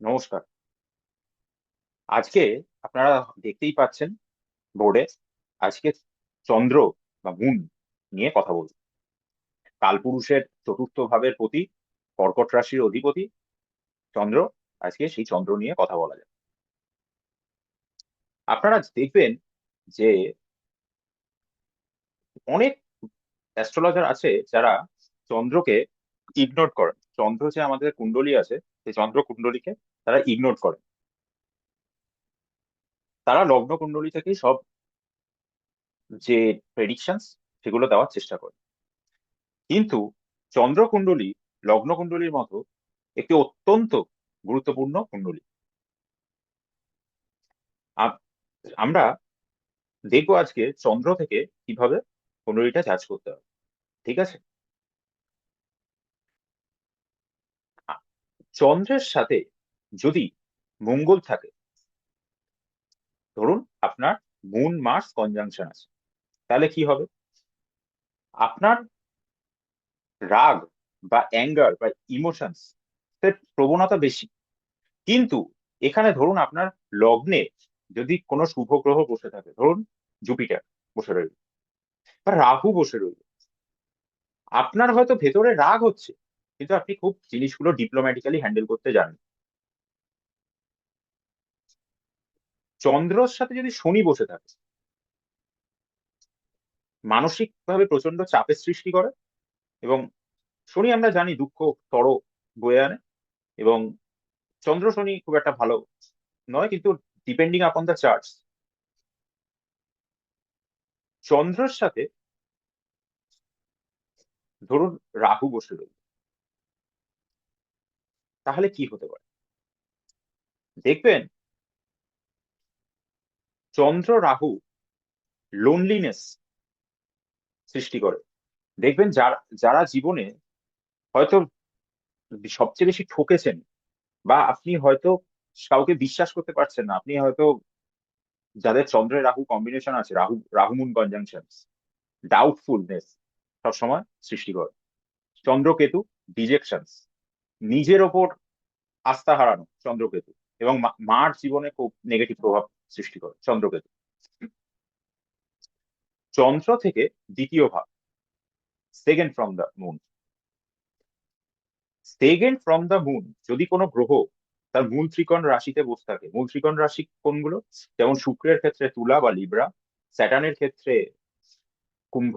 নমস্কার। আজকে আপনারা দেখতেই পাচ্ছেন বোর্ডে আজকে চন্দ্র বা মুন নিয়ে কথা বলব। কালপুরুষের চতুর্থ ভাবের প্রতি, কর্কট রাশির অধিপতি চন্দ্র আজকে সেই চন্দ্র নিয়ে কথা বলা যায় আপনারা দেখবেন যে অনেক অ্যাস্ট্রোলজার আছে যারা চন্দ্রকে ইগনোর করেন। চন্দ্র যে আমাদের কুণ্ডলী আছে সেই চন্দ্র কুণ্ডলীকে তারা ইগনোর করেন তারা লগ্ন কুণ্ডলী থেকেই সব যে প্রেডিকশনস সেগুলো দেওয়ার চেষ্টা করে। কিন্তু চন্দ্র কুণ্ডলী লগ্ন কুণ্ডলীর মতো একটি অত্যন্ত গুরুত্বপূর্ণ কুণ্ডলী। আমরা দেখব আজকে চন্দ্র থেকে কীভাবে কুণ্ডলীটা চার্জ করতে হবে ঠিক আছে? চন্দ্রের সাথে যদি মঙ্গল থাকে, ধরুন আপনার মুন মার্স কনজাংশন আছে, তাহলে কি হবে? আপনার রাগ বা অ্যাঙ্গার বা ইমোশনস প্রবণতা বেশি। কিন্তু এখানে ধরুন আপনার লগ্নে যদি কোনো শুভ গ্রহ বসে থাকে, ধরুন জুপিটার বসে রইল বা রাহু বসে রইল, আপনার হয়তো ভেতরে রাগ হচ্ছে। কিন্তু আপনি খুব জিনিসগুলো ডিপ্লোম্যাটিক্যালি হ্যান্ডেল করতে জানেন। চন্দ্রর সাথে যদি শনি বসে থাকে, মানসিকভাবে প্রচণ্ড চাপের সৃষ্টি করে এবং শনি আমরা জানি দুঃখ, তর, বয়ে আনে এবং চন্দ্র, শনি খুব একটা ভালো নয় কিন্তু ডিপেন্ডিং আপন দ্য চার্টস চন্দ্রর সাথে ধরুন রাহু বসে রইল। তাহলে কি হতে পারে? দেখবেন, চন্দ্র রাহু লোনলিনেস সৃষ্টি করে। দেখবেন যারা যারা জীবনে হয়তো সবচেয়ে বেশি ঠকেছেন বা আপনি হয়তো কাউকে বিশ্বাস করতে পারছেন না, আপনি হয়তো যাদের চন্দ্রের রাহু কম্বিনেশন আছে, রাহু, রাহুমুন কনজাংশন ডাউটফুলনেস সবসময় সৃষ্টি করে। চন্দ্রকেতু ডিজেকশনস নিজের ওপর আস্থা হারানো চন্দ্রকেতু এবং মার জীবনে খুব নেগেটিভ প্রভাব সৃষ্টি করে চন্দ্রকেতু। চন্দ্র থেকে দ্বিতীয় ভাব second from the moon second from the moon যদি কোনো গ্রহ তার মূল ত্রিকোণ রাশিতে বসে থাকে, মূল ত্রিকোণ রাশি কোনগুলো? যেমন শুক্রের ক্ষেত্রে তুলা বা লিব্রা স্যাটানের ক্ষেত্রে কুম্ভ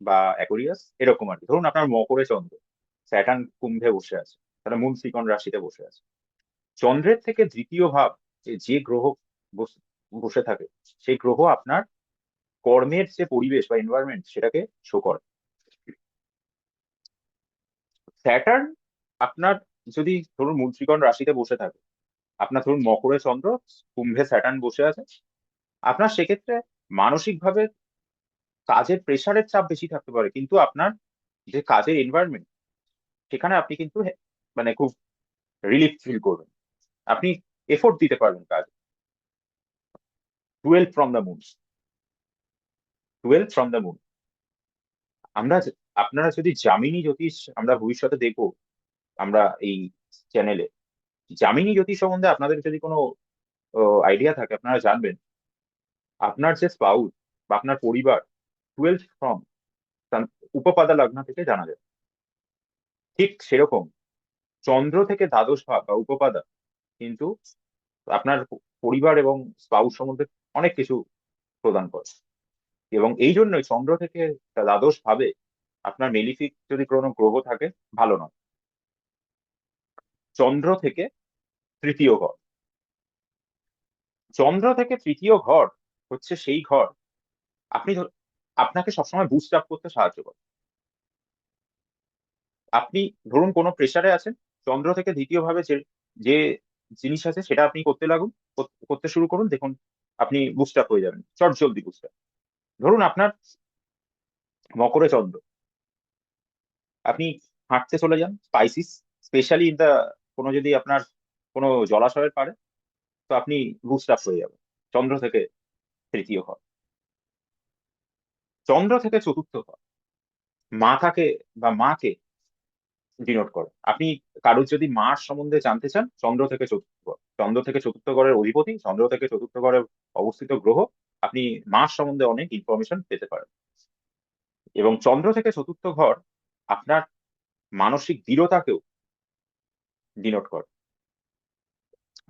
বা অ্যাকোরিয়াস, এরকম আর কি। ধরুন আপনার মকরে চন্দ্র, স্যাটার্ন কুম্ভে বসে আছে। তারা মূল রাশিতে বসে আছে। চন্দ্রের থেকে দ্বিতীয় ভাব যে গ্রহ বসে থাকে, সেই গ্রহ আপনার কর্মের যে পরিবেশ বা এনভায়রনমেন্ট সেটাকে শো করে। স্যাটার্ন আপনার যদি ধরুন মূলত্রিকোণ রাশিতে বসে থাকে, আপনার ধরুন মকরে চন্দ্র, কুম্ভে স্যাটার্ন বসে আছে, আপনার সেক্ষেত্রে মানসিকভাবে কাজের প্রেশারের চাপ বেশি থাকতে পারে, কিন্তু আপনার যে কাজের এনভায়রনমেন্ট সেখানে আপনি কিন্তু মানে খুব রিলিফ ফিল করবেন। আপনি এফোর্ট দিতে পারবেন কাজে। Twelve from the moon twelve from the moon আমরা আপনারা যদি জামিনী জ্যোতিষ আমরা ভবিষ্যতে দেখব, আমরা এই চ্যানেলে জামিনী জ্যোতিষ সম্বন্ধে আপনাদের যদি কোনো আইডিয়া থাকে, আপনারা জানবেন। আপনার যে স্পাউস বা আপনার পরিবার টুয়েলভ ফ্রম উপপাদা লগ্ন থেকে জানা যায়। ঠিক সেরকম চন্দ্র থেকে দ্বাদশ ভাব বা উপপাদা। কিন্তু আপনার পরিবার এবং স্পাউস সম্বন্ধে অনেক কিছু প্রদান করে। এবং এই জন্যই চন্দ্র থেকে দ্বাদশ ভাবে আপনার মেলিফিক যদি কোনো গ্রহ থাকে, ভালো নয়। চন্দ্র থেকে তৃতীয় ঘর। চন্দ্র থেকে তৃতীয় ঘর হচ্ছে সেই ঘর আপনি আপনাকে সবসময় বুস্ট আপ করতে সাহায্য করে। আপনি ধরুন কোনো প্রেশারে আছেন চন্দ্র থেকে দ্বিতীয় ভাবে যে যে জিনিস আছে সেটা আপনি করতে লাগুন করতে শুরু করুন, দেখুন আপনি বুস্ট আপ হয়ে যাবেন, চট জলদি বুস্ট আপ ধরুন আপনার মকরে চন্দ্র। আপনি হাঁটতে চলে যান স্পাইসিস স্পেশালি ইন দ্য কোনো যদি আপনার কোনো জলাশয়ের পারে তো আপনি বুস্ট আপ হয়ে যাবেন, চন্দ্র থেকে তৃতীয় ঘর চন্দ্র থেকে চতুর্থ ঘর মাথাকে বা মাকে ডিনোট করে। আপনি কারোর যদি মাস সম্বন্ধে জানতে চান, চন্দ্র থেকে চতুর্থ ঘর চন্দ্র থেকে চতুর্থ ঘরের অধিপতি, চন্দ্র থেকে চতুর্থ ঘরে অবস্থিত গ্রহ, আপনি মাস সম্বন্ধে অনেক ইনফরমেশন পেতে পারেন। এবং চন্দ্র থেকে চতুর্থ ঘর আপনার মানসিক দৃঢ়তাকেও ডিনোট করে।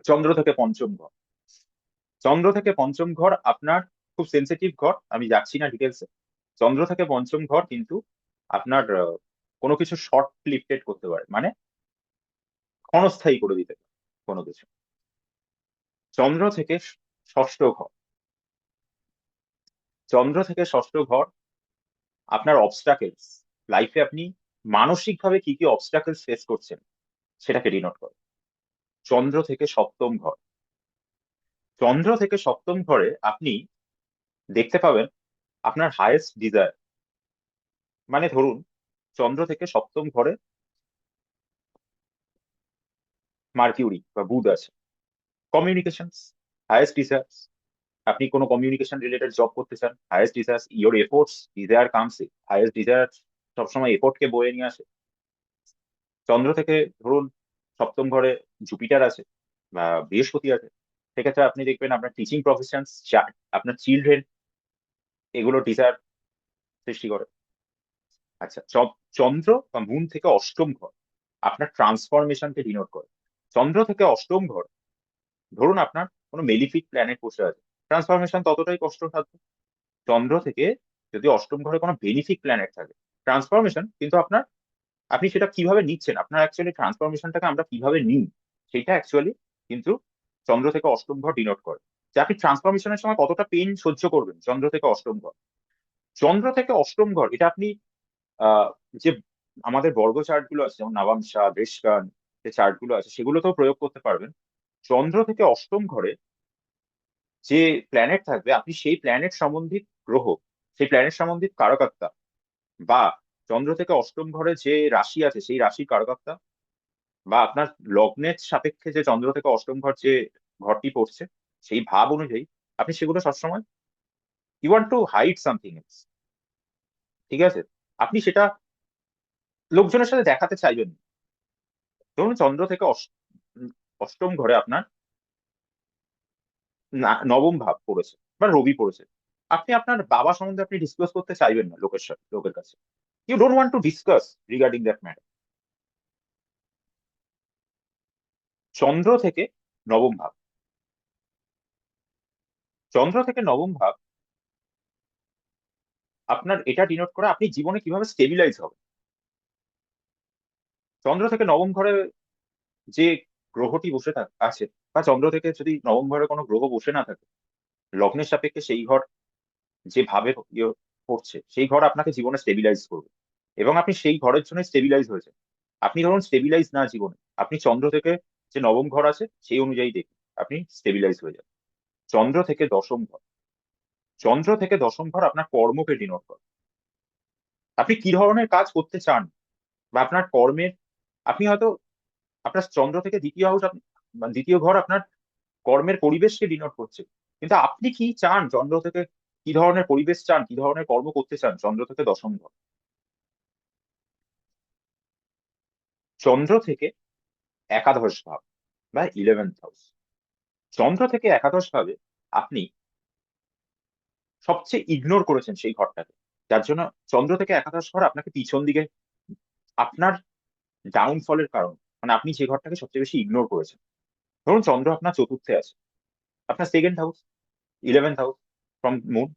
চন্দ্র থেকে পঞ্চম ঘর। চন্দ্র থেকে পঞ্চম ঘর আপনার খুব সেন্সিটিভ ঘর, আমি যাচ্ছি না ডিটেলসে চন্দ্র থেকে পঞ্চম ঘর কিন্তু আপনার কোনো কিছু শর্ট লিফটেড করতে পারে। মানে ক্ষণস্থায়ী করে দিতে পারে কোনো কিছু। চন্দ্র থেকে ষষ্ঠ ঘর। চন্দ্র থেকে ষষ্ঠ ঘর, আপনার অবস্টাকেলস লাইফে আপনি মানসিকভাবে কি কি অবস্টাকেলস ফেস করছেন, সেটাকে ডিনোট করে। চন্দ্র থেকে সপ্তম ঘর। চন্দ্র থেকে সপ্তম ঘরে আপনি দেখতে পাবেন আপনার হায়েস্ট ডিজায়ার মানে ধরুন চন্দ্র থেকে সপ্তম ঘরে মার্কিউরি বা বুধ আছে। কমিউনিকেশন হায়েস্ট ডিজায়ার্স আপনি কোনো কমিউনিকেশন রিলেটেড জব করতে চান highest desires your efforts desire comes highest desire সবসময় এফোর্টকে বয়ে নিয়ে আসে। চন্দ্র থেকে ধরুন সপ্তম ঘরে জুপিটার আছে বা বৃহস্পতি আছে, সেক্ষেত্রে আপনি দেখবেন আপনার টিচিং প্রফেশন আপনার চিলড্রেন এগুলো ডিজায়ার সৃষ্টি করে। আচ্ছা চন্দ্র বা মুন থেকে অষ্টম ঘর। আপনার ট্রান্সফরমেশনকে ডিনোট করে। চন্দ্র থেকে অষ্টম ঘর, ধরুন আপনার কোনো মেলিফিক প্ল্যানেট বসে আছে। ট্রান্সফরমেশন ততটাই কষ্ট থাকবে চন্দ্র থেকে যদি অষ্টম ঘরে কোনো বেনিফিক প্ল্যানেট থাকে ট্রান্সফরমেশন কিন্তু আপনার, আপনি সেটা কীভাবে নিচ্ছেন? আপনার অ্যাকচুয়ালি ট্রান্সফরমেশনটাকে আমরা কীভাবে নিই? সেটা অ্যাকচুয়ালি কিন্তু চন্দ্র থেকে অষ্টম ঘর ডিনোট করে। যে আপনি ট্রান্সফরমেশনের সময় কতটা পেন সহ্য করবেন চন্দ্র থেকে অষ্টম ঘর। চন্দ্র থেকে অষ্টম ঘর, এটা আপনি যে আমাদের বর্গ চার্টগুলো আছে, যেমন নাবাংশা দেশকান যে চার্টগুলো আছে, সেগুলোতেও প্রয়োগ করতে পারবেন। চন্দ্র থেকে অষ্টম ঘরে যে প্ল্যানেট থাকবে, আপনি সেই প্ল্যানেট সম্বন্ধিত গ্রহ, সেই প্ল্যানেট সম্বন্ধিত কারকাত্তা বা চন্দ্র থেকে অষ্টম ঘরে যে রাশি আছে, সেই রাশির কারকাত্তা বা আপনার লগ্নের সাপেক্ষে যে চন্দ্র থেকে অষ্টম ঘর যে ঘরটি পড়ছে, সেই ভাব অনুযায়ী আপনি সেগুলো সবসময় you want to hide something else ঠিক আছে? আপনি সেটা লোকজনের সাথে দেখাতে চাইবেন ধরুন চন্দ্র থেকে অষ্টম ঘরে আপনার নবম ভাব পড়েছে বা রবি পড়েছে। আপনি আপনার বাবা সম্বন্ধে আপনি ডিসকাস করতে চাইবেন না লোকের সাথে লোকের কাছে। You don't want to discuss regarding that matter চন্দ্র থেকে নবম ভাব। চন্দ্র থেকে নবম ভাব আপনার এটা ডিনোট করে আপনি জীবনে কীভাবে স্টেবিলাইজ হবে চন্দ্র থেকে নবম ঘরে যে গ্রহটি বসে আছে, বা চন্দ্র থেকে যদি নবম ঘরে কোনো গ্রহ বসে না থাকে, লগ্নের সাপেক্ষে সেই ঘর যে ভাবে ইয়ে পড়ছে সেই ঘর আপনাকে জীবনে স্টেবিলাইজ করবে। এবং আপনি সেই ঘরের জন্য স্টেবিলাইজ হয়েছে আপনি ধরুন স্টেবিলাইজ না জীবনে, আপনি চন্দ্র থেকে যে নবম ঘর আছে, সেই অনুযায়ী দেখুন, আপনি স্টেবিলাইজ হয়ে যাবেন চন্দ্র থেকে দশম ঘর। চন্দ্র থেকে দশম ঘর আপনার কর্মকে ডিনোট করে। আপনি কি ধরনের কাজ করতে চান বা আপনার কর্মের, আপনি হয়তো আপনার চন্দ্র থেকে দ্বিতীয় হাউস দ্বিতীয় ঘর আপনার কর্মের পরিবেশকে ডিনোট করছে। কিন্তু আপনি কি চান চন্দ্র থেকে কি ধরনের পরিবেশ চান, কি ধরনের কর্ম করতে চান চন্দ্র থেকে দশম ঘর? চন্দ্র থেকে একাদশ ভাব বা ইলেভেন্থ হাউস চন্দ্র থেকে একাদশ ভাবে আপনি সবচেয়ে ইগনোর করেছেন সেই ঘরটাকে। যার জন্য চন্দ্র থেকে একাদশ ঘর আপনাকে পিছন দিকে, আপনার ডাউনফলের কারণ মানে আপনি যে ঘরটাকে সবচেয়ে বেশি ইগনোর করেছেন। ধরুন চন্দ্র আপনার চতুর্থে আছে। আপনার second house eleventh house from moon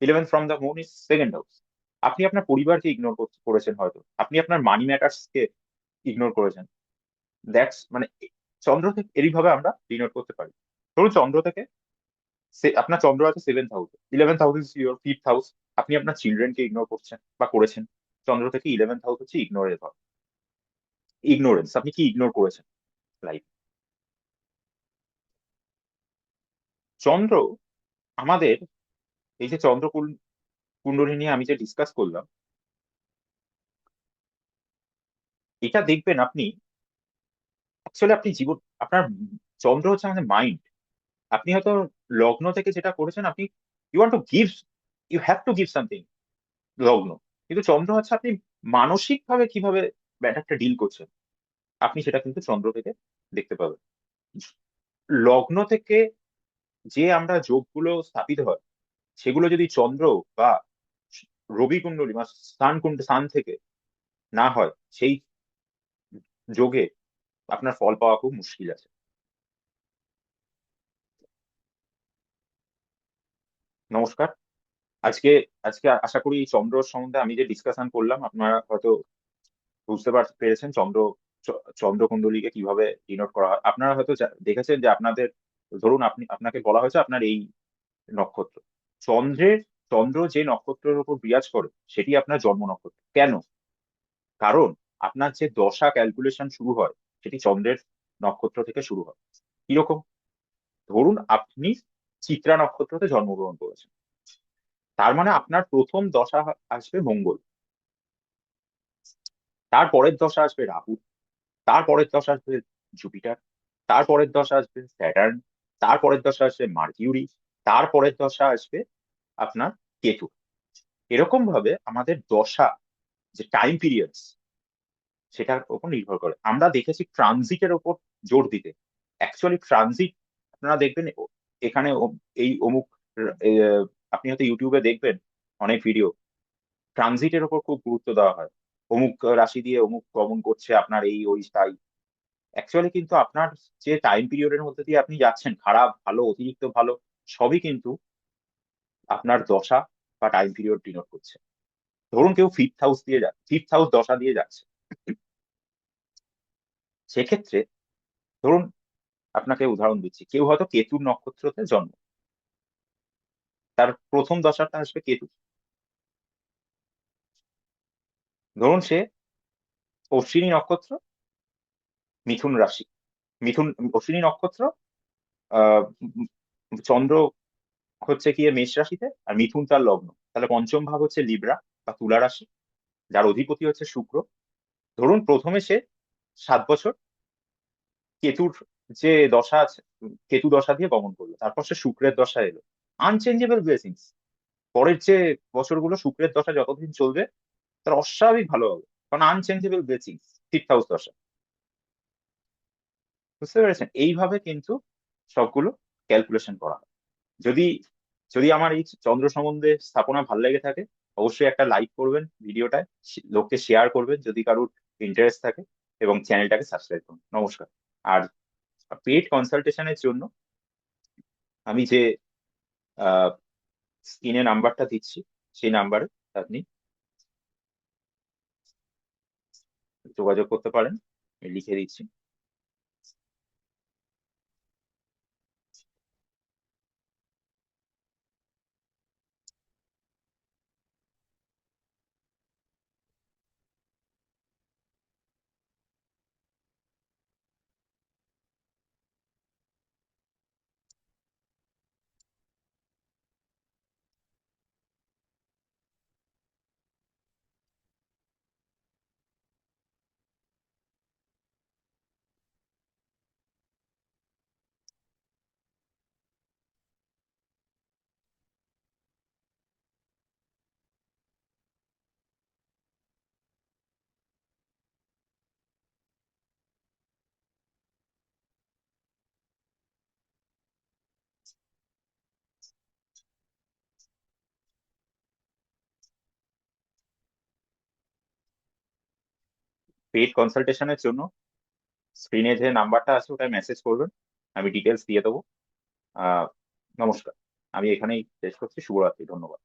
eleventh from the moon is second house আপনি আপনার পরিবারকে ইগনোর করেছেন হয়তো। আপনি আপনার মানি ম্যাটার্সকে ইগনোর করেছেন। দ্যাটস মানে চন্দ্র থেকে এরইভাবে আমরা ডিনোট করতে পারি। ধরুন চন্দ্র থেকে আপনার চন্দ্র আছে seventh house eleventh house is your fifth house আপনি আপনার চিলড্রেনকে ইগনোর করছেন বা করেছেন। চন্দ্র থেকে ইলেভেন্থ হাউস হচ্ছে ইগনোরের ঘর। ইগনোরেন্স আপনি কি ইগনোর করেছেন? লাইফ চন্দ্র, আমাদের এই যে চন্দ্র কুণ্ডলী নিয়ে আমি যে ডিসকাস করলাম, এটা দেখবেন আপনি অ্যাকচুয়ালি আপনি জীবন, আপনার চন্দ্র হচ্ছে আমাদের মাইন্ড আপনি হয়তো লগ্ন থেকে যেটা করেছেন আপনি you want to give you have to give something লগ্ন। কিন্তু চন্দ্র হচ্ছে আপনি মানসিক ভাবে কীভাবে ম্যাটারটা ডিল করছেন, আপনি সেটা কিন্তু চন্দ্র থেকে দেখতে পাবেন। লগ্ন থেকে যে আমরা যোগগুলো স্থাপিত হয়, সেগুলো যদি চন্দ্র বা রবি কুণ্ডলী বা স্থান কুণ্ড স্থান থেকে না হয়, সেই যোগে আপনার ফল পাওয়া খুব মুশকিল আছে। নমস্কার। আজকে আজকে আশা করি চন্দ্র সম্বন্ধে আমি যে ডিসকাশন করলাম, আপনারা হয়তো বুঝতে পার, পেরেছেন চন্দ্র চন্দ্রকুণ্ডলীকে কীভাবে ডিনোট করা হয়। আপনারা হয়তো দেখেছেন যে আপনাদের, ধরুন আপনি, আপনাকে বলা হয়েছে আপনার এই নক্ষত্র। চন্দ্রের, চন্দ্র যে নক্ষত্রের উপর বিরাজ করে, সেটি আপনার জন্ম নক্ষত্র। কেন? কারণ আপনার যে দশা ক্যালকুলেশন শুরু হয়, সেটি চন্দ্রের নক্ষত্র থেকে শুরু হয়। কীরকম? ধরুন আপনি চিত্রা নক্ষত্রতে জন্মগ্রহণ করেছেন। তার মানে আপনার প্রথম দশা আসবে মঙ্গল। তার পরের দশা আসবে রাহু। তার পরের দশা আসবে জুপিটার। তার পরের দশা আসবে স্যাটার্ন। তার পরের দশা আসবে মার্কিউরি। তার পরের দশা আসবে আপনার কেতু। এরকম ভাবে আমাদের দশা, যে টাইম পিরিয়ডস সেটার উপর নির্ভর করে। আমরা দেখেছি ট্রানজিটের ওপর জোর দিতে। অ্যাকচুয়ালি ট্রানজিট আপনারা দেখবেন এখানে এই অমুক আপনি হয়তো ইউটিউবে দেখবেন অনেক ভিডিও ট্রানজিটের ওপর খুব গুরুত্ব দেওয়া হয়। অমুক রাশি দিয়ে অমুক গমন করছে, আপনার এই, ওই, তাই। অ্যাকচুয়ালি কিন্তু আপনার যে টাইম পিরিয়ডের মধ্যে দিয়ে আপনি যাচ্ছেন, খারাপ, ভালো, অতিরিক্ত ভালো, সবই কিন্তু আপনার দশা বা টাইম পিরিয়ড ডিনোট করছে। ধরুন কেউ ফিফথ হাউস দিয়ে যা ফিফথ হাউস দশা দিয়ে যাচ্ছে। সেক্ষেত্রে ধরুন আপনাকে উদাহরণ দিচ্ছি। কেউ হয়তো কেতুর নক্ষত্রতে জন্ম। তার প্রথম দশাটা আসবে কেতু। ধরুন সে অশ্বিনী নক্ষত্র, মিথুন রাশি। মিথুন, অশ্বিনী নক্ষত্র চন্দ্র হচ্ছে গিয়ে মেষ রাশিতে আর মিথুন তার লগ্ন। তাহলে পঞ্চম ভাব হচ্ছে লিব্রা বা তুলা রাশি, যার অধিপতি হচ্ছে শুক্র। ধরুন প্রথমে সে সাত বছর, কেতুর যে দশা আছে, কেতু দশা দিয়ে গমন করল। তারপর সে শুক্রের দশা এলো। আনচেঞ্জেবল ব্লেসিংস পরের যে বছরগুলো শুক্রের দশা যতদিন চলবে, তার অস্বাভাবিক ভালো হবে। কারণ আনচেঞ্জেবল ব্লেসিংস ফিফথ হাউস দশা। বুঝতে পেরেছেন? এইভাবে কিন্তু সবগুলো ক্যালকুলেশন করা হয়। যদি যদি আমার এই চন্দ্র সম্বন্ধে স্থাপনা ভালো লেগে থাকে, অবশ্যই একটা লাইক করবেন ভিডিওটায় লোককে শেয়ার করবেন যদি কারোর ইন্টারেস্ট থাকে, এবং চ্যানেলটাকে সাবস্ক্রাইব করুন। নমস্কার। আর পেড কনসালটেশনের জন্য আমি যে স্ক্রিনে নাম্বারটা দিচ্ছি, সেই নাম্বারে আপনি যোগাযোগ করতে পারেন লিখে দিচ্ছি। পেড কনসালটেশনের জন্য স্ক্রিনে যে নাম্বারটা আছে ওটায় মেসেজ করবেন, আমি ডিটেলস দিয়ে দেবো। নমস্কার, আমি এখানেই শেষ করছি, শুভরাত্রি, ধন্যবাদ।